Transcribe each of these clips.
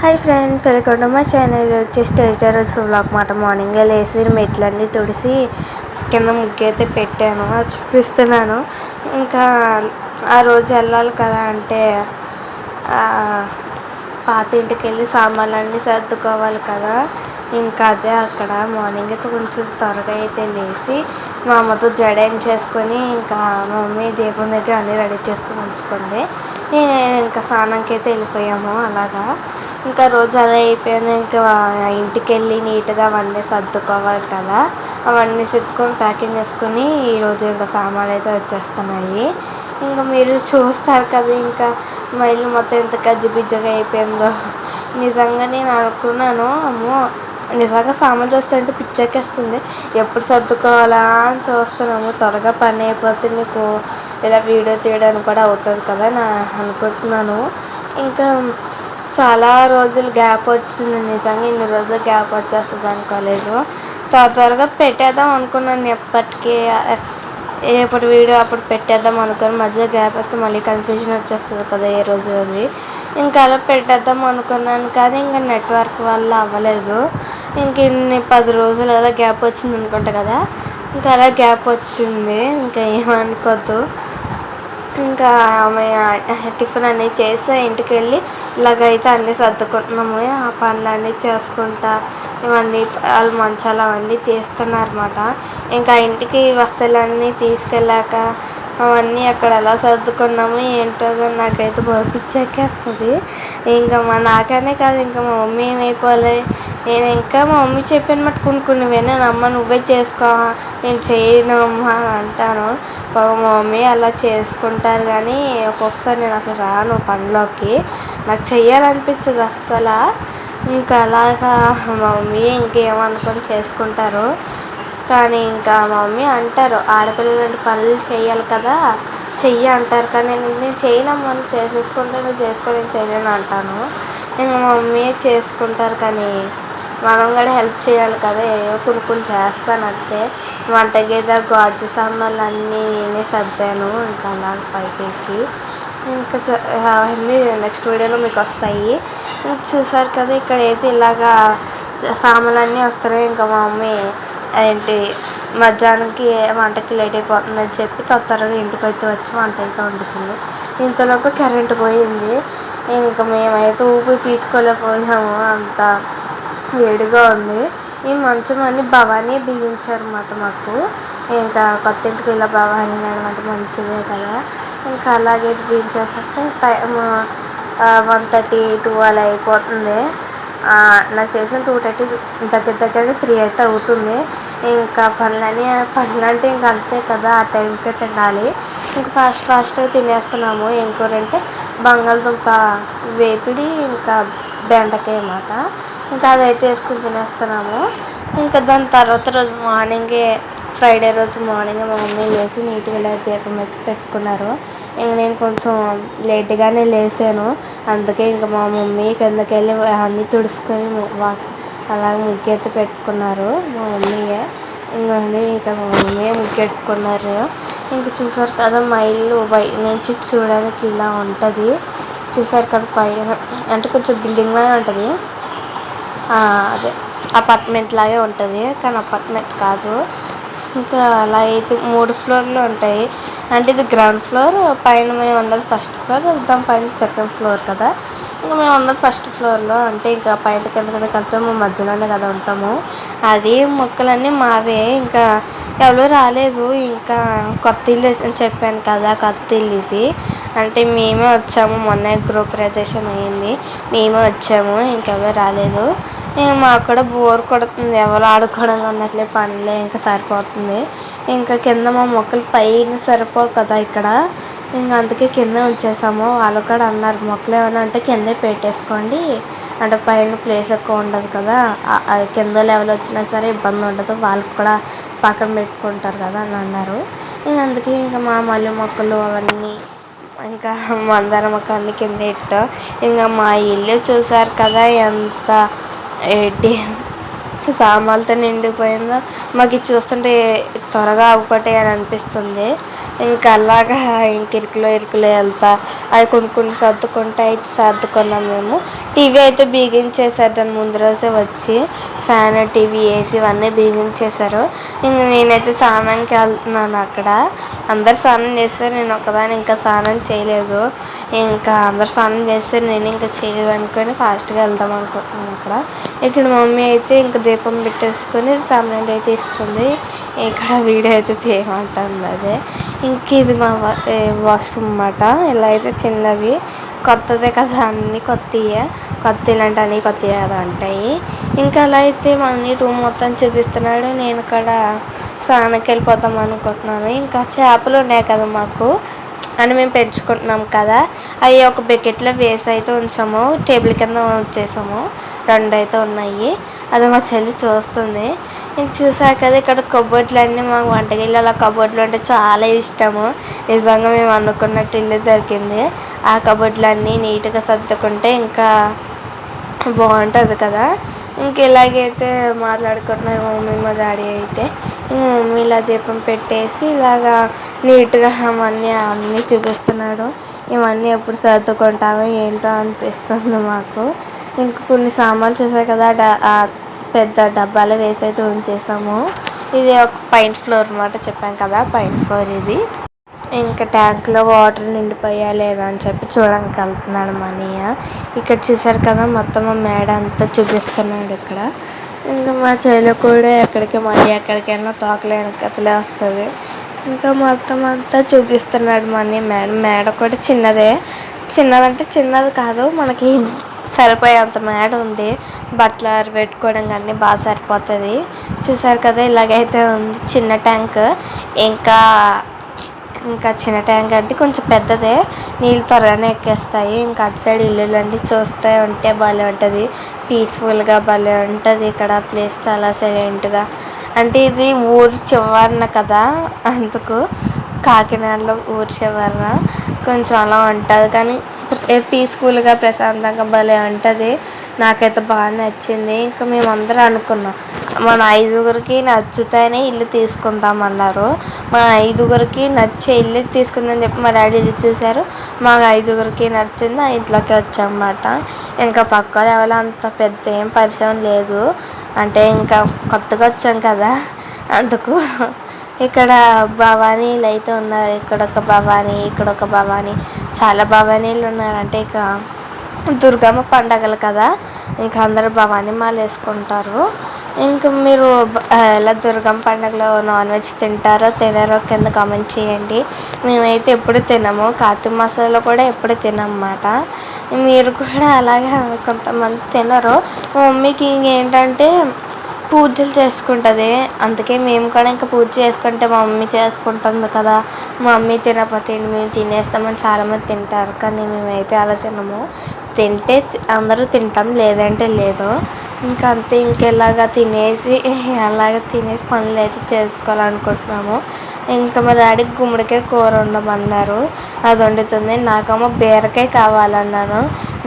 Hi friends welcome to my channel వచ్చేసి tasty రోజు మాట. మార్నింగే లేచి మెట్లన్నీ తుడిసి కింద ముగ్గు అయితే పెట్టాను అది చూపిస్తున్నాను. ఇంకా ఆ రోజు వెళ్ళాలి కదా అంటే పాత ఇంటికి వెళ్ళి సామాన్లన్నీ సర్దుకోవాలి కదా. ఇంకా అదే అక్కడ మార్నింగ్ అయితే కొంచెం త్వరగా అయితే లేచి మా అమ్మతో జడేం చేసుకొని ఇంకా మా మమ్మీ దీపం దగ్గర అన్నీ రెడీ చేసుకొని ఉంచుకుంది. నేను ఇంకా స్నానంకి అయితే వెళ్ళిపోయాము అలాగా. ఇంకా రోజు అలా అయిపోయింది. ఇంకా ఇంటికి వెళ్ళి నీట్గా అవన్నీ సర్దుకోవాలి కదా. అవన్నీ సర్దుకొని ప్యాకింగ్ చేసుకొని ఈరోజు ఇంకా సామాన్లు అయితే వచ్చేస్తున్నాయి. ఇంకా మీరు చూస్తారు కదా ఇంకా మా ఇల్లు మొత్తం ఎంత గజిబిజిగా అయిపోయిందో. నిజంగా నేను అనుకున్నాను అమ్మో నిజంగా సామాన్లు చూస్తుంటే పిచ్చెక్కేస్తుంది. ఎప్పుడు సర్దుకోవాలా అని చూస్తున్నాము. త్వరగా పని అయిపోతే మీకు ఇలా వీడియో తీయడానికి కూడా అవుతుంది కదా నా అనుకుంటున్నాను. ఇంకా చాలా రోజులు గ్యాప్ వచ్చింది. నిజంగా ఇన్ని రోజులు గ్యాప్ వచ్చేస్తుంది అనుకోలేదు. త్వర త్వరగా పెట్టేద్దాం అనుకున్నాను ఎప్పటికీ. అప్పుడు వీడియో అప్పుడు పెట్టేద్దాం అనుకుని మధ్యలో గ్యాప్ వస్తే మళ్ళీ కన్ఫ్యూజన్ వచ్చేస్తుంది కదా ఏ రోజు అది ఇంకా అలా పెట్టేద్దాం అనుకున్నాను కానీ ఇంకా నెట్వర్క్ వల్ల అవ్వలేదు. ఇంక ఇన్ని పది రోజులు అలా గ్యాప్ వచ్చింది అనుకుంటా కదా. ఇంకా అలా గ్యాప్ వచ్చింది. ఇంకా ఏమనుకోద్దు. ఇంకా ఆమె టిఫిన్ అన్నీ చేసి ఇంటికి వెళ్ళి ఇలాగైతే అన్నీ సర్దుకుంటున్నాము. ఆ పనులన్నీ చేసుకుంటా ఇవన్నీ వాళ్ళ మంచాలు అవన్నీ తీస్తున్నారన్నమాట. ఇంకా ఇంటికి వస్తువులన్నీ తీసుకెళ్ళాక అవన్నీ అక్కడ ఎలా సర్దుకున్నాము ఏంటో కానీ నాకైతే పిచ్చెక్కేస్తుంది. ఇంకా మా నాకనే కాదు ఇంకా మా మమ్మీ ఏమైపోవాలి నేను ఇంకా మా మమ్మీ చెప్పాను మాట కొన్ని కొన్ని విన్నాను అమ్మ నువ్వే చేసుకో. నేను చేయను అమ్మ అని అంటాను. మా మమ్మీ అలా చేసుకుంటారు కానీ ఒక్కొక్కసారి నేను అసలు రాను పనిలోకి. నాకు చెయ్యాలనిపించదు అస్సలు. ఇంకా అలాగా మా మమ్మీ ఇంకేమనుకొని చేసుకుంటారు. కానీ ఇంకా మమ్మీ అంటారు ఆడపిల్లలు పనులు చేయాలి కదా చెయ్యి అంటారు. కానీ నేను చేయనమ్మా నువ్వు చేసేసుకుంటే నువ్వు చేసుకో నేను చేయలేను అంటాను. ఇంకా మా మమ్మీ చేసుకుంటారు కానీ మనం కూడా హెల్ప్ చేయాలి కదా ఏవో కొన్ని కొన్ని చేస్తాను అంతే. వంట గది గాజు సామాన్లు అన్నీ నేనే సర్దాను ఇంకా అలా పైకి ఎక్కి. ఇంకా అవన్నీ నెక్స్ట్ వీడియోలో మీకు వస్తాయి. చూసారు కదా ఇక్కడ అయితే ఇలాగా సామాన్లు అన్నీ వస్తున్నాయి. ఇంకా మా మమ్మీ ఏంటి మధ్యాహ్నంకి వంటకి లేట్ అయిపోతుందని చెప్పి త్వరగా ఇంటికి అయితే వచ్చి వంట అయితే వండుతుంది. ఇంతలోపు కరెంటు పోయింది. ఇంకా మేమైతే ఊపిరి పీల్చుకోలేకపోయాము అంత వేడిగా ఉంది. ఈ మంచం అని భవానీ బిగించారన్నమాట మాకు. ఇంకా కొత్త ఇంటికి ఇలా భవానీ అనమాట మంచిదే కదా. ఇంకా అలాగే బిగించేసాక టైం వన్ థర్టీ టూ అలా అయిపోతుంది. నాకు తెలిసిన టూ థర్టీ దగ్గర దగ్గరగా త్రీ అయితే అవుతుంది. ఇంకా పనులని పనులంటే ఇంక ఇంకా అంతే కదా ఆ టైంకే తినాలి. ఇంకా ఫాస్ట్ ఫాస్ట్గా తినేస్తున్నాము. ఏం కూర అంటే బంగాళదుంప వేపిడి ఇంకా బెండకాయ అన్నమాట. ఇంకా అదైతే వేసుకుని తినేస్తున్నాము. ఇంకా దాని తర్వాత రోజు మార్నింగే ఫ్రైడే రోజు మార్నింగ్ మా మమ్మీ లేచి నీట్గా ఇలా దీపం పెట్టి పెట్టుకున్నారు. ఇంక నేను కొంచెం లేట్గానే లేచాను. అందుకే ఇంకా మా మమ్మీ కిందకి వెళ్ళి అన్నీ తుడుచుకొని అలాగే ముగ్గు అయితే పెట్టుకున్నారు. మా మమ్మీయే. ఇంకండి ఇంకా మా మమ్మీ ముగ్గు పెట్టుకున్నారు ఇంక చూసారు కదా మా ఇల్లు బయట నుంచి చూడడానికి ఇలా ఉంటుంది. చూసారు కదా పైన అంటే కొంచెం బిల్డింగ్ లాగా ఉంటుంది. అదే అపార్ట్మెంట్ లాగే ఉంటుంది. కానీ అపార్ట్మెంట్ కాదు. ఇంకా అలా అయితే మూడు ఫ్లోర్లు ఉంటాయి. అంటే ఇది గ్రౌండ్ ఫ్లోర్ పైన మేము ఉన్నది ఫస్ట్ ఫ్లోర్ దాని పైన సెకండ్ ఫ్లోర్ కదా. ఇంకా మేము ఉన్నది ఫస్ట్ ఫ్లోర్లో అంటే ఇంకా పైన కింద కింద కలిపి మేము మధ్యలోనే కదా ఉంటాము. అది మొక్కలన్నీ మావే. ఇంకా ఎవరు రాలేదు. ఇంకా కొత్త ఇల్లు అని చెప్పాను కదా కొత్త ఇల్లు ఇది. అంటే మేమే వచ్చాము. మొన్న గృహప్రవేశం అయింది. మేమే వచ్చాము. ఇంకెవరు రాలేదు. మాకు కూడా బోర్ కొడుతుంది. ఎవరు ఆడుకోవడం అన్నట్లే పనులే. ఇంకా సరిపోతుంది. ఇంకా కింద మా మొక్కలు పైన సరిపోవు కదా ఇక్కడ. ఇంకా అందుకే కింద ఉంచేసాము. వాళ్ళు కూడా అన్నారు మొక్కలు ఏమైనా అంటే కిందే పెట్టేసుకోండి. అంటే పైన ప్లేస్ ఎక్కువ ఉండదు కదా. కింద లెవెల్ వచ్చినా సరే ఇబ్బంది ఉండదు. వాళ్ళకి కూడా పక్కన పెట్టుకుంటారు కదా అని అన్నారు. అందుకే ఇంకా మా మల్లె మొక్కలు అవన్నీ ఇంకా మందార మొక్క అన్ని కింద పెట్టాం. ఇంకా మా ఇల్లు చూసారు కదా ఎంత ఏంటి సామాన్లతో నిండిపోయిందో? మాకు ఇది చూస్తుంటే త్వరగా అవ్వకటే అని అనిపిస్తుంది. ఇంకా అలాగా ఇంక ఇరుకులో ఇరుకులో వెళ్తా. అవి కొన్ని కొన్ని సర్దుకుంటా అయితే సర్దుకున్నాం మేము. టీవీ అయితే బిగించేశారు. దాని ముందు రోజే వచ్చి ఫ్యాన్ టీవీ ఏసీ ఇవన్నీ బిగించేశారు. ఇంక నేనైతే స్నానానికి వెళ్తున్నాను అక్కడ. అందరు స్నానం చేస్తారు. నేను ఒకదాని ఇంకా స్నానం చేయలేదు. ఇంకా అందరు స్నానం చేస్తే నేను ఇంకా చేయలేదు అనుకొని ఫాస్ట్గా వెళ్దాం అనుకుంటున్నాను అక్కడ. ఇక్కడ మమ్మీ అయితే ఇంకా దీపం పెట్టేసుకొని సామాన్లు అయితే ఇస్తుంది. ఇక్కడ వీడియో అయితే తీయమంటుంది అదే ఇంక ఇది మా వాష్రూమ్ అన్నమాట. ఇలా అయితే చిన్నవి. కొత్తదే కదా అన్నీ కొత్తయే. కొత్త ఇలాంటి అన్నీ కొత్తవి కదా ఉంటాయి ఇంకా అలా అయితే మళ్ళీ రూమ్ మొత్తం చూపిస్తున్నాడు. నేను ఇక్కడ స్నానానికి వెళ్ళిపోతాం అనుకుంటున్నాను. ఇంకా చేపలు ఉన్నాయి కదా మాకు. అని మేము పెంచుకుంటున్నాం కదా. అవి ఒక బకెట్లో వేసి అయితే ఉంచాము. టేబుల్ కింద ఉంచేసాము. రెండు అయితే ఉన్నాయి. అది మా చెల్లి చూస్తుంది. నేను చూసాక కదా ఇక్కడ కబోర్డ్లు అన్నీ మాకు వంటగిళ్ళు అలా కబోర్డ్లు అంటే చాలా ఇష్టము. నిజంగా మేము అనుకున్నట్టు ఇల్లు దొరికింది. ఆ కబోర్డ్లు అన్నీ నీట్గా సర్దుకుంటే ఇంకా బాగుంటుంది కదా. ఇంక ఇలాగైతే మాట్లాడుకుంటున్నాయి మమ్మీ మా డాడీ అయితే. ఇంక మమ్మీ ఇలా దీపం పెట్టేసి ఇలాగా నీట్గా అవన్నీ అన్నీ చూపిస్తున్నాడు. ఇవన్నీ ఎప్పుడు సర్దుకుంటామో ఏంటో అనిపిస్తుంది మాకు. ఇంక కొన్ని సామాన్లు చూసారు కదా పెద్ద డబ్బాలో వేసి అయితే ఉంచేసాము. ఇది ఒక పైన ఫ్లోర్ అనమాట చెప్పాం కదా పైన ఫ్లోర్ ఇది. ఇంకా ట్యాంక్లో వాటర్ నిండిపోయా లేదా అని చెప్పి చూడడానికి వెళ్తున్నాడు మనీయ. ఇక్కడ చూసారు కదా మొత్తం మేడ అంతా చూపిస్తున్నాడు ఇక్కడ. ఇంకా మా చెల్లి కూడా ఎక్కడికి మళ్ళీ ఎక్కడికైనా తోకలేని కథలే వస్తుంది. ఇంకా మొత్తం అంతా చూపిస్తున్నాడు మనీ మేడం. మేడ మేడ కూడా చిన్నదే. చిన్నదంటే చిన్నది కాదు మనకి సరిపోయేంత మేడ ఉంది. బట్టలు ఆరబెట్టుకోవడం కానీ బాగా సరిపోతుంది. చూసారు కదా ఇలాగైతే ఉంది చిన్న ట్యాంక్. ఇంకా ఇంకా చిన్న ట్యాంక్ అంటే కొంచెం పెద్దదే. నీళ్ళు త్వరగానే ఎక్కేస్తాయి. ఇంకా అటు సైడ్ ఇల్లులన్నీ చూస్తే ఉంటే భలే ఉంటుంది. పీస్ఫుల్గా భలే ఉంటుంది. ఇక్కడ ప్లేస్ చాలా సైలెంట్గా అంటే ఇది ఊరి చివరన కదా అందుకు కాకినాడలో ఊరి చివరన కొంచెం అలా ఉంటుంది కానీ పీస్ఫుల్గా ప్రశాంతంగా భలే ఉంటుంది. నాకైతే బాగా నచ్చింది. ఇంకా మేము అందరం అనుకున్నాం మన ఐదుగురికి నచ్చుతాయనే ఇల్లు తీసుకుందాం అన్నారు మా ఐదుగురికి నచ్చే ఇల్లు తీసుకుందని చెప్పి మా డాడీ ఇల్లు చూశారు. మా ఐదుగురికి నచ్చింది ఆ ఇంట్లోకి వచ్చామన్నమాట. ఇంకా పక్క ఎవరో అంత పెద్ద ఏం పరిచయం లేదు. అంటే ఇంకా కొత్తగా వచ్చాం కదా అందుకు ఇక్కడ భవానీలు అయితే ఉన్నారు. ఇక్కడ ఒక భవానీ ఇక్కడ ఒక భవానీ. చాలా భవానీలు ఉన్నారు అంటే ఇక దుర్గమ్మ పండగలు కదా. ఇంకా అందరూ భవానీ మాల వేసుకుంటారు. ఇంకా మీరు ఎలా దుర్గమ్మ పండుగలో నాన్ వెజ్ తింటారో తినరో కింద కామెంట్ చేయండి. మేమైతే ఎప్పుడు తినము. కార్తీక మాసంలో కూడా ఎప్పుడు తినమాట మీరు కూడా అలాగే కొంతమంది తినరు. మా మమ్మీకి ఇంకేంటంటే పూజలు చేసుకుంటుంది. అందుకే మేము కూడా ఇంకా పూజ చేసుకుంటే మా మమ్మీ చేసుకుంటుంది కదా. మా మమ్మీ తినకపోతే మేము తినేస్తామని చాలామంది తింటారు. కానీ మేమైతే అలా తినము. తింటే అందరూ తింటాం. లేదంటే లేదు. ఇంకా అంతే ఇంకెలాగా తినేసి అలాగ తినేసి పనులు అయితే చేసుకోవాలనుకుంటున్నాము. ఇంకా మా డాడీ గుమ్మడికాయ కూర వండమన్నారు. అది వండుతుంది. నాకేమో బీరకాయ కావాలన్నాను.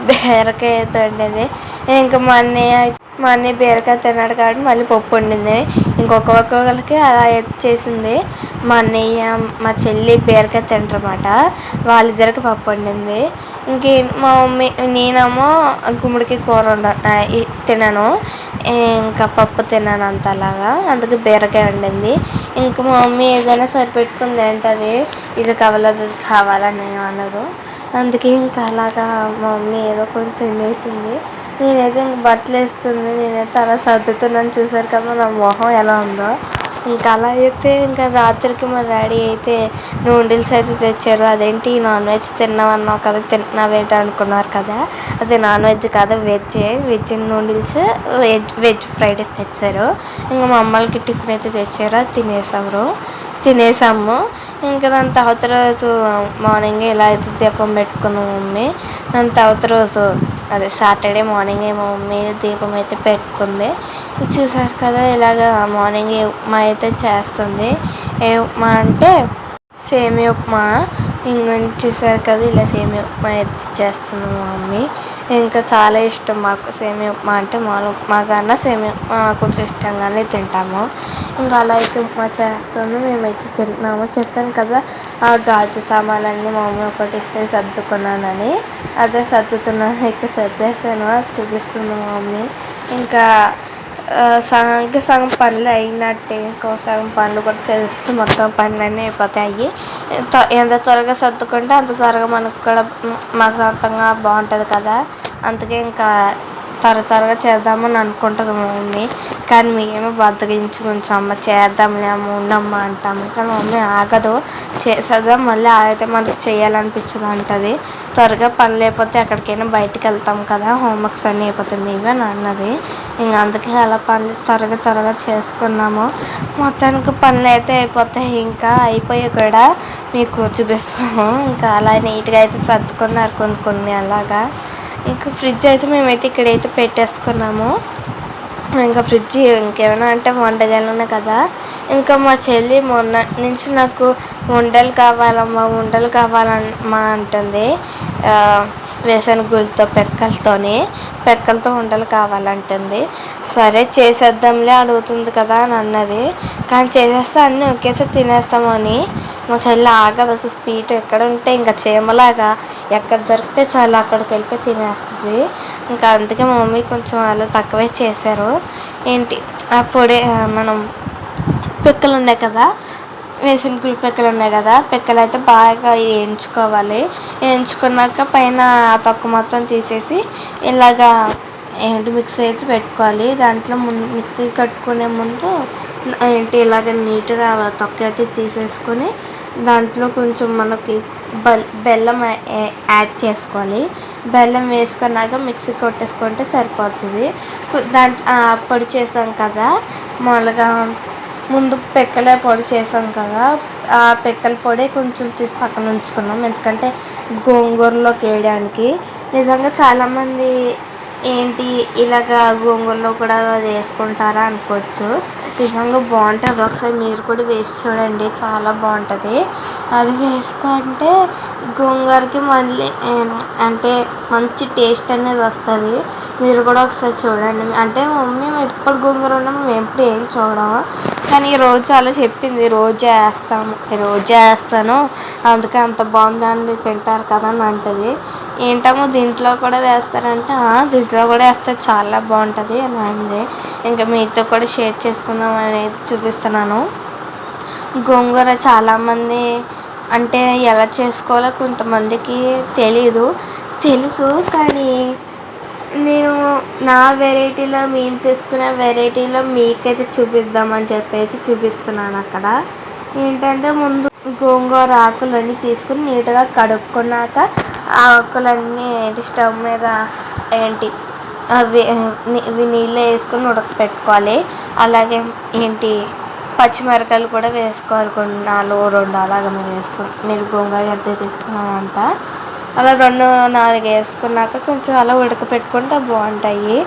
బీరకాయ అయితే వండింది. ఇంకా మా అన్నయ్య మా అన్నయ్య బీరకాయ తిన్నాడు కాబట్టి మళ్ళీ పప్పు వండింది. ఇంకొక ఒక్కొక్కరికి అలా చేసింది. మా అన్నయ్య మా చెల్లి బీరకాయ తింటారన్నమాట. వాళ్ళిద్దరికి పప్పు వండింది. ఇంకే మా మమ్మీ నేనేమో గుమ్మడికి కూర వండ తినను. ఇంకా పప్పు తినను అంతలాగా అందుకే బీరకాయ వండింది. ఇంకా మా మమ్మీ ఏదైనా సరిపెట్టుకుంది ఏంటది? ఇది కావాలి కావాలని అనదు. అందుకే ఇంకా అలాగా మా మమ్మీ ఏదో కొంచెం తినేసింది. నేనైతే ఇంక బట్టలు వేస్తుంది. నేనైతే అలా సర్దుతున్నాను. చూసారు కదా నా మొహం ఎలా ఉందో. ఇంకా అలా అయితే ఇంకా రాత్రికి మా డాడీ అయితే నూడిల్స్ అయితే తెచ్చారు. అదేంటి నాన్ వెజ్ తిన్నామన్నావు కదా తింటున్నావేంటి అనుకున్నారు కదా. అది నాన్ వెజ్ కాదు veg. Veg noodles veg veg fried rice తెచ్చారు. ఇంకా మా అమ్మలకి టిఫిన్ అయితే తెచ్చారు. అది తినేసారు. తినేసాము. ఇంకా దాని తర్వాత రోజు మార్నింగ్ ఇలా అయితే దీపం పెట్టుకున్నాం మమ్మీ దాని తర్వాత రోజు అదే సాటర్డే మార్నింగ్ మా మమ్మీ దీపం అయితే పెట్టుకుంది. చూసారు కదా ఇలాగ మార్నింగ్ ఉప్మా అయితే చేస్తుంది. ఏ ఉప్మా అంటే సేమియా ఉప్మా. ఇంక చూసారు కదా ఇలా సేమియా ఉప్మా అయితే చేస్తుంది మా మమ్మీ. ఇంకా చాలా ఇష్టం మాకు. సేమియా ఉప్మా అంటే మాలో మాకన్నా సేమియా ఉప్మా కొంచెం ఇష్టంగానే తింటాము. ఇంకా అలా అయితే ఉప్మా చేస్తుంది మేమైతే తింటున్నాము. చెప్పాను కదా ఆ గాజు సామాన్లన్నీ మా మమ్మీ ఒకటి ఇస్తే సర్దుకున్నానని. అదే సర్దుతున్నాను ఇక్కడ సర్దేశాను అది చూపిస్తుంది మా మమ్మీ. ఇంకా Eh, ఆ, సగం పనులు అయినట్టే. ఇంకో సగం పనులు కూడా చేస్తే మొత్తం పనులన్నీ అయిపోతాయి. ఎంత త్వరగా సర్దుకుంటే అంత త్వరగా మనకు కూడా మ్, ప్రశాంతంగా బాగుంటుంది కదా. అందుకే ఇంకా త్వర త్వరగా చేద్దామని అనుకుంటుంది మమ్మీ. కానీ మేమే బద్దగించి కొంచెం అమ్మ చేద్దాంలే అమ్మ ఉండమ్మ అంటాము. కానీ మమ్మీ ఆగదు. చేసేద్దాం మళ్ళీ అయితే మనకి చేయాలనిపించదు అంటది. త్వరగా పని లేకపోతే ఎక్కడికైనా బయటికి వెళ్తాం కదా హోంవర్క్స్ అన్నీ అయిపోతాయి మీవే అని అన్నది. ఇంకా అందుకే అలా పనులు త్వరగా త్వరగా చేసుకున్నాము. మొత్తానికి పనులు అయితే అయిపోతాయి. ఇంకా అయిపోయి కూడా మీకు చూపిస్తాము. ఇంకా అలా నీట్గా అయితే సర్దుకున్నారు కొన్ని కొన్ని అలాగా. ఇంకా ఫ్రిడ్జ్ అయితే మేమైతే ఇక్కడైతే పెట్టేసుకున్నాము. ఇంకా ఫ్రిడ్జ్ ఇంకేమైనా అంటే వండగలను కదా. ఇంకా మా చెల్లి మొన్న నుంచి నాకు ఉండలు కావాలమ్మా ఉండలు కావాలమ్మా అంటుంది. ఆ, వేసనగుళ్ళతో పెక్కలతోని పెక్కలతో ఉండలు కావాలంటుంది. సరే చేసేద్దాంలే అడుగుతుంది కదా అని అన్నది. కానీ చేసేస్తే అన్నీ ఒకేసారి తినేస్తామని మా చెల్లి ఆగదు అసలు స్వీట్ ఎక్కడ ఉంటే ఇంకా చీమలాగా ఎక్కడ దొరికితే చాలా అక్కడికి వెళ్ళిపోయి తినేస్తుంది. ఇంకా అందుకే మా మమ్మీ కొంచెం అలా తక్కువే చేశారు. ఏంటి? ఆ పొడి మనం పిక్కలు ఉన్నాయి కదా వేసిన గుళ్ళు పిక్కలు ఉన్నాయి కదా పిక్కలు అయితే బాగా వేయించుకోవాలి. వేయించుకున్నాక పైన ఆ తొక్క మొత్తం తీసేసి ఇలాగా ఏంటి మిక్సీ అయితే పెట్టుకోవాలి. దాంట్లో ముందు మిక్సీ కట్టుకునే ముందు ఏంటి ఇలాగ నీట్గా తొక్క అయితే తీసేసుకొని దాంట్లో కొంచెం మనకి బల్ బెల్లం యాడ్ చేసుకోవాలి. బెల్లం వేసుకున్నాక మిక్సీ కొట్టేసుకుంటే సరిపోతుంది. దాంట్లో పొడి చేసాం కదా మామూలుగా ముందు పెక్కల పొడి చేసాం కదా ఆ పెక్కల పొడి కొంచెం తీసి పక్కన ఉంచుకున్నాం. ఎందుకంటే గోంగూరలోకి వేయడానికి నిజంగా చాలామంది ఏంటి ఇలాగ గోంగూరలో కూడా అది వేసుకుంటారా అనుకోవచ్చు. నిజంగా బాగుంటుంది. ఒకసారి మీరు కూడా వేసి చూడండి. చాలా బాగుంటుంది. అది వేసుకుంటే గోంగూరకి మళ్ళీ అంటే మంచి టేస్ట్ అనేది వస్తుంది. మీరు కూడా ఒకసారి చూడండి. అంటే మమ్మీ మేము ఎప్పుడు గోంగూర ఉన్నాం మేము ఎప్పుడు ఏం చూడము కానీ ఈ రోజు చెప్పింది. రోజు వేస్తాము. రోజు వేస్తాను. అందుకే అంత బాగుందని తింటారు కదా అని అంటది. ఏంటమ్మో దీంట్లో కూడా వేస్తారంటే దీంట్లో కూడా వేస్తే చాలా బాగుంటుంది అని అంది. ఇంకా మీతో కూడా షేర్ చేసుకుందాం అనేది చూపిస్తున్నాను. గోంగూర చాలామంది అంటే ఎలా చేసుకోవాలో కొంతమందికి తెలీదు. తెలుసు కానీ నేను నా వెరైటీలో మేము చేసుకునే వెరైటీలో మీకైతే చూపిద్దామని అయితే చూపిస్తున్నాను అక్కడ. ఏంటంటే ముందు గోంగూర ఆకులన్నీ తీసుకుని నీట్గా కడుక్కున్నాక ఆ ఆకులన్నీ ఏంటి స్టవ్ మీద ఏంటి అవి ఇవి నీళ్ళు వేసుకుని ఉడకపెట్టుకోవాలి. అలాగే ఏంటి పచ్చిమిరకాయలు కూడా వేసుకోవాలి కొన్ని నాలుగు రెండు అలాగ మేము వేసుకు మీరు గోంగూర ఎంత తీసుకున్నామో అంత. అలా రెండు నాలుగు వేసుకున్నాక కొంచెం అలా ఉడకపెట్టుకుంటే బాగుంటాయి.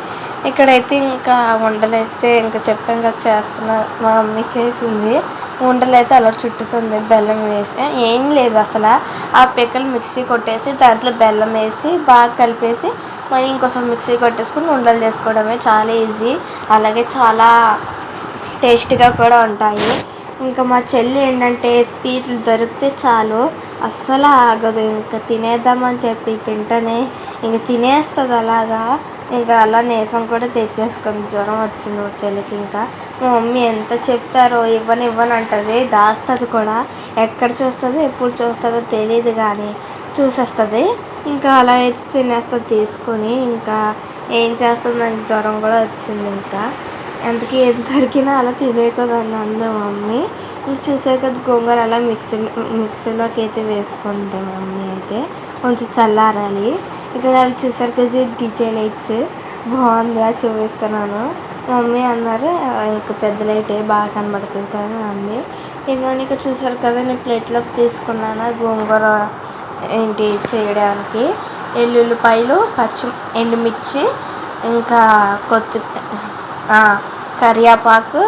ఇక్కడైతే ఇంకా వంటలు అయితే ఇంకా చెప్పాం కదా చేస్తున్నా మా మమ్మీ చేసింది. ఉండలు అయితే అలా చుట్టుతుంది. బెల్లం వేసి ఏం లేదు అసలు. ఆ పిక్కలు మిక్సీ కొట్టేసి దాంట్లో బెల్లం వేసి బాగా కలిపేసి మరి ఇంకోసారి మిక్సీ కొట్టేసుకుని ఉండలు చేసుకోవడమే చాలా ఈజీ. అలాగే చాలా టేస్ట్గా కూడా ఉంటాయి. ఇంకా మా చెల్లి ఏంటంటే స్వీట్లు దొరికితే చాలు. అస్సలు ఆగదు. ఇంకా తినేద్దామని చెప్పి తింటనే. ఇంక తినేస్తుంది అలాగా. ఇంకా అలా నీసం కూడా తెచ్చేసుకుంది జ్వరం వచ్చింది చలికి చెల్లికి ఇంకా. మా మమ్మీ ఎంత చెప్తారో ఇవ్వని ఇవ్వను అంటుంది. దాస్తుంది కూడా. ఎక్కడ చూస్తుందో ఎప్పుడు చూస్తుందో తెలియదు కానీ చూసేస్తుంది. ఇంకా అలా అయితే తినేస్తుంది తీసుకొని ఇంకా ఏం చేస్తుంది నాకు జ్వరం కూడా వచ్చింది ఇంకా. అందుకే ఏది దొరికినా అలా తినేయకూడదని అంది మమ్మీ. ఇది చూసే కదా గోంగూర అలా మిక్సీ మిక్సీలోకి అయితే వేసుకుంది మమ్మీ అయితే. కొంచెం చల్లారాలి. ఇక్కడ అవి చూసారు కదా డీజే లైట్స్ బాగుంది అని చూపిస్తున్నాను. మమ్మీ అన్నారు ఇంక పెద్ద లైటే బాగా కనబడుతుంది కదా అంది. ఇంకా ఇక చూసారు కదా నేను ప్లేట్లోకి తీసుకున్నాను గోంగూర ఏంటి చేయడానికి. ఎల్లుల్లిపాయలు పచ్చి ఎండుమిర్చి ఇంకా కొత్తి కరివేపాకు.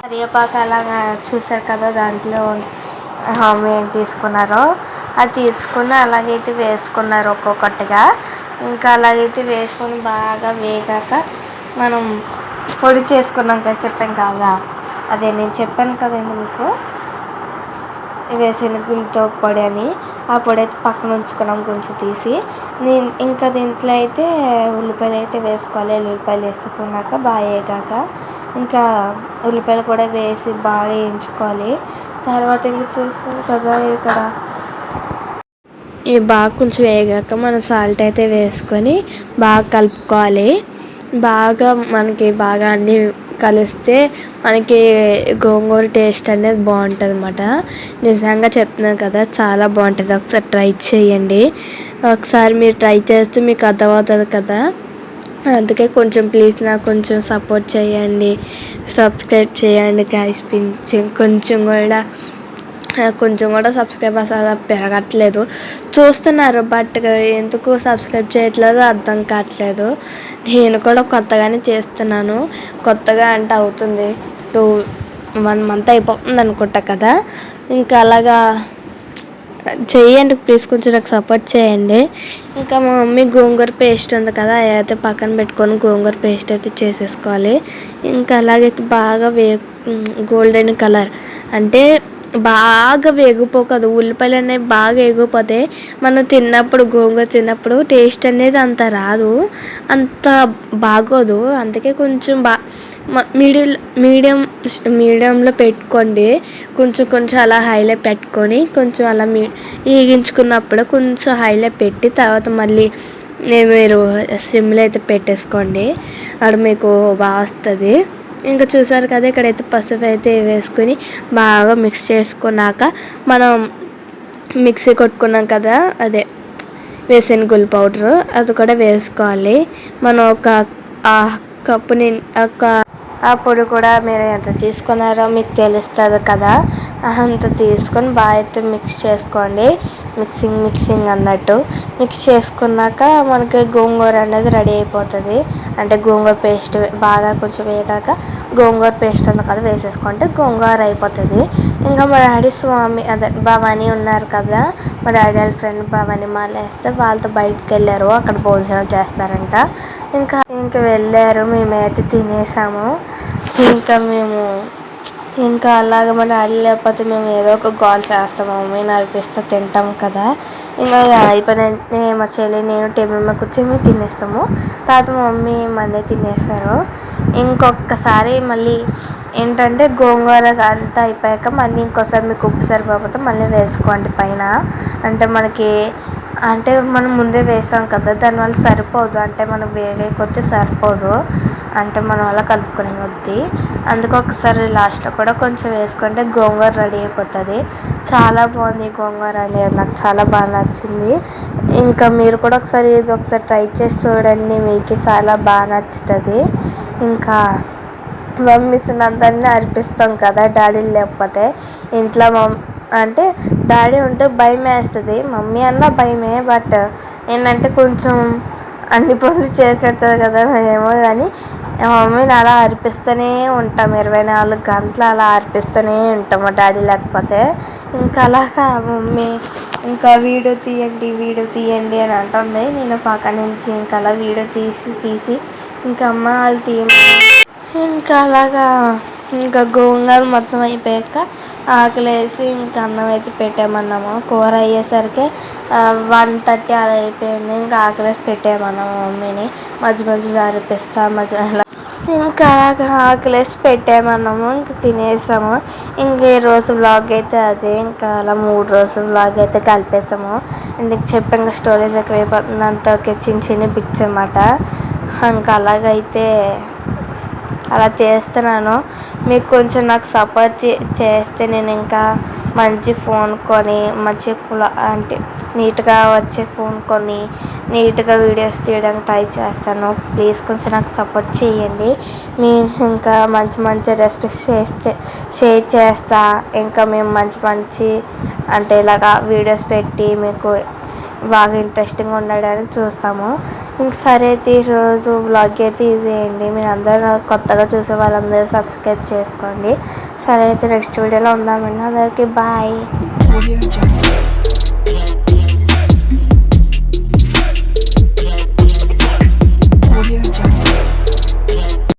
కరివేపాకు అలాగా చూసారు కదా దాంట్లో మమ్మీ ఏం తీసుకున్నారో. అది తీసుకుని అలాగైతే వేసుకున్నారు ఒక్కొక్కటిగా. ఇంకా అలాగైతే వేసుకొని బాగా వేగాక మనం పొడి చేసుకున్నాం కదా చెప్పాం కదా. అదే నేను చెప్పాను కదండి మీకు. వేసనగులతో పొడి అని. ఆ పొడి అయితే పక్కన ఉంచుకున్నాం కొంచెం తీసి. నేను ఇంకా దీంట్లో అయితే ఉల్లిపాయలు అయితే వేసుకోవాలి. ఉల్లిపాయలు వేసుకున్నాక బాగా వేగాక ఇంకా ఉల్లిపాయలు కూడా వేసి బాగా వేయించుకోవాలి. తర్వాత ఇంకా చూసారు కదా ఇక్కడ ఇవి బాగా కొంచెం వేగాక మనం సాల్ట్ అయితే వేసుకొని బాగా కలుపుకోవాలి. బాగా మనకి బాగా అన్నీ కలిస్తే మనకి గోంగూర టేస్ట్ అనేది బాగుంటుంది అన్నమాట నిజంగా చెప్తున్నాను కదా చాలా బాగుంటుంది. ఒకసారి ట్రై చేయండి. ఒకసారి మీరు ట్రై చేస్తే మీకు అర్థమవుతుంది కదా. అందుకే కొంచెం ప్లీజ్ నాకు కొంచెం సపోర్ట్ చేయండి. సబ్స్క్రైబ్ చేయండి గైస్ కొంచెం కూడా కొంచెం కూడా సబ్స్క్రైబర్స్ అలా పెరగట్లేదు. చూస్తున్నారు బట్ ఎందుకు సబ్స్క్రైబ్ చేయట్లేదు అర్థం కావట్లేదు. నేను కూడా కొత్తగానే చేస్తున్నాను. కొత్తగా అంటే అవుతుంది. టూ వన్ మంత్ అయిపోతుంది అనుకుంటా కదా. ఇంకా అలాగా చేయండి ప్లీజ్ కొంచెం నాకు సపోర్ట్ చేయండి. ఇంకా మా మమ్మీ గోంగూర పేస్ట్ ఉంది కదా అయితే పక్కన పెట్టుకొని గోంగూర పేస్ట్ అయితే చేసేసుకోవాలి. ఇంకా అలాగైతే బాగా వే గోల్డెన్ కలర్ అంటే బాగా వేగిపోకదు. ఉల్లిపాయలు అనేవి బాగా వేగిపోతే మనం తిన్నప్పుడు గోంగూర తిన్నప్పుడు టేస్ట్ అనేది అంత రాదు. అంత బాగోదు. అందుకే కొంచెం బా మిడిల్ మీడియం మీడియంలో పెట్టుకోండి. కొంచెం కొంచెం అలా హైలో పెట్టుకొని కొంచెం అలా మీ వేగించుకున్నప్పుడు కొంచెం హైలో పెట్టి తర్వాత మళ్ళీ మీరు సిమ్లో అయితే పెట్టేసుకోండి. అక్కడ మీకు బాగా వస్తుంది. ఇంకా చూసారు కదా ఇక్కడైతే పసుపు అయితే వేసుకొని బాగా మిక్స్ చేసుకున్నాక మనం మిక్సీ కొట్టుకున్నాం కదా అదే వేసిన గుల్ పౌడరు అది కూడా వేసుకోవాలి. మనం ఒక కప్పు ఒక అప్పుడు కూడా మీరు ఎంత తీసుకున్నారో మీకు తెలుస్తుంది కదా. అంత తీసుకొని బాగా అయితే మిక్స్ చేసుకోండి. మిక్సింగ్ మిక్సింగ్ అన్నట్టు. మిక్స్ చేసుకున్నాక మనకి గోంగూర అనేది రెడీ అయిపోతుంది. అంటే గోంగూర పేస్ట్ బాగా కొంచెం వేగాక గోంగూర పేస్ట్ ఉంది కదా వేసేసుకుంటే గోంగూర అయిపోతుంది. ఇంకా మా డాడీ స్వామి అదే భవానీ ఉన్నారు కదా. మా డాడీ వాళ్ళ ఫ్రెండ్ భవానీ మాల వేస్తే వాళ్ళతో బయటకు వెళ్ళారు. అక్కడ భోజనం చేస్తారంట. ఇంకా ఇంకా వెళ్ళారు. మేమైతే తినేసాము. ఇంకా మేము ఇంకా అలాగ మా డాడీ లేకపోతే మేము ఏదో ఒక గోల్ చేస్తాం. మమ్మీ నడిపిస్తే తింటాం కదా. ఇంకా అయిపోయిన వెంటనే మా చెల్లి నేను టేబుల్ మీద కూర్చొని తినేస్తాము. తర్వాత మా మమ్మీ మళ్ళీ తినేస్తారు. ఇంకొకసారి మళ్ళీ ఏంటంటే గోంగూర అంతా అయిపోయాక మళ్ళీ ఇంకోసారి మీకు ఉప్పు సరిపోతే మళ్ళీ వేసుకోండి పైన. అంటే మనకి అంటే మనం ముందే వేసాం కదా దానివల్ల సరిపోదు. అంటే మనం వేగే కొద్దీ సరిపోదు. అంటే మనం అలా కలుపుకునే కొద్దీ అందుకు ఒకసారి లాస్ట్లో కూడా కొంచెం వేసుకుంటే గోంగూర రెడీ అయిపోతుంది. చాలా బాగుంది గోంగూర అనేది నాకు చాలా బాగా నచ్చింది. ఇంకా మీరు కూడా ఒకసారి ఇది ఒకసారి ట్రై చేసి చూడండి. మీకు చాలా బాగా నచ్చుతుంది. ఇంకా మమ్మీస్ అందరినీ అర్పిస్తాం కదా డాడీ లేకపోతే. ఇంట్లో మమ్మీ అంటే డాడీ ఉంటే భయం వేస్తుంది మమ్మీ అన్న భయమే బట్ ఏంటంటే కొంచెం అన్ని పనులు చేసేస్తుంది కదా ఏమో కానీ మమ్మీని అలా అర్పిస్తూనే ఉంటాం. ఇరవై నాలుగు గంటలు అలా అర్పిస్తూనే ఉంటాం మా డాడీ లేకపోతే. ఇంకా అలాగా మమ్మీ ఇంకా వీడియో తీయండి వీడియో తీయండి అని అంటుంది. నేను పక్క నుంచి ఇంకా అలా వీడియో తీసి తీసి ఇంకా అమ్మ వాళ్ళు తీయ ఇంకా అలాగా ఇంకా గోంగూర మొత్తం అయిపోయాక ఆకలేసి ఇంకా అన్నం అయితే పెట్టామన్నాము. కూర అయ్యేసరికి వన్ థర్టీ అలా అయిపోయింది. ఇంకా ఆకలేసి పెట్టామన్నాము మమ్మీని. మధ్య మధ్యలో అరిపిస్తా మధ్య ఇంకా ఆకలేసి పెట్టామన్నాము. ఇంకా తినేసాము. ఇంకా ఈ రోజు బ్లాగ్ అయితే అదే. ఇంకా అలా మూడు రోజులు బ్లాగ్ అయితే కలిపేసాము. చెప్పి ఇంకా స్టోరేజ్ ఎక్కువైపోతుంది. అంత చిన్న చిన్న బిట్స్ అనమాట ఇంకా అలాగైతే అలా చేస్తున్నాను. మీకు కొంచెం నాకు సపోర్ట్ చేస్తే నేను ఇంకా మంచి ఫోన్ కొని మంచి అంటే నీట్గా వచ్చే ఫోన్ కొని నీట్గా వీడియోస్ తీయడానికి ట్రై చేస్తాను. ప్లీజ్ కొంచెం నాకు సపోర్ట్ చేయండి. మీరు ఇంకా మంచి మంచి రెసిపీస్ చేస్తే షేర్ చేస్తా. ఇంకా మేము మంచి మంచి అంటే ఇలాగా వీడియోస్ పెట్టి మీకు బాగా ఇంట్రెస్టింగ్గా ఉండడానికి చూస్తాము. ఇంక సరే అయితే ఈరోజు వ్లాగ్ అయితే ఇదేయండి మీరు అందరూ కొత్తగా చూసే వాళ్ళందరూ సబ్స్క్రైబ్ చేసుకోండి. సరే అయితే నెక్స్ట్ వీడియోలో ఉందామండి. అందరికీ బాయ్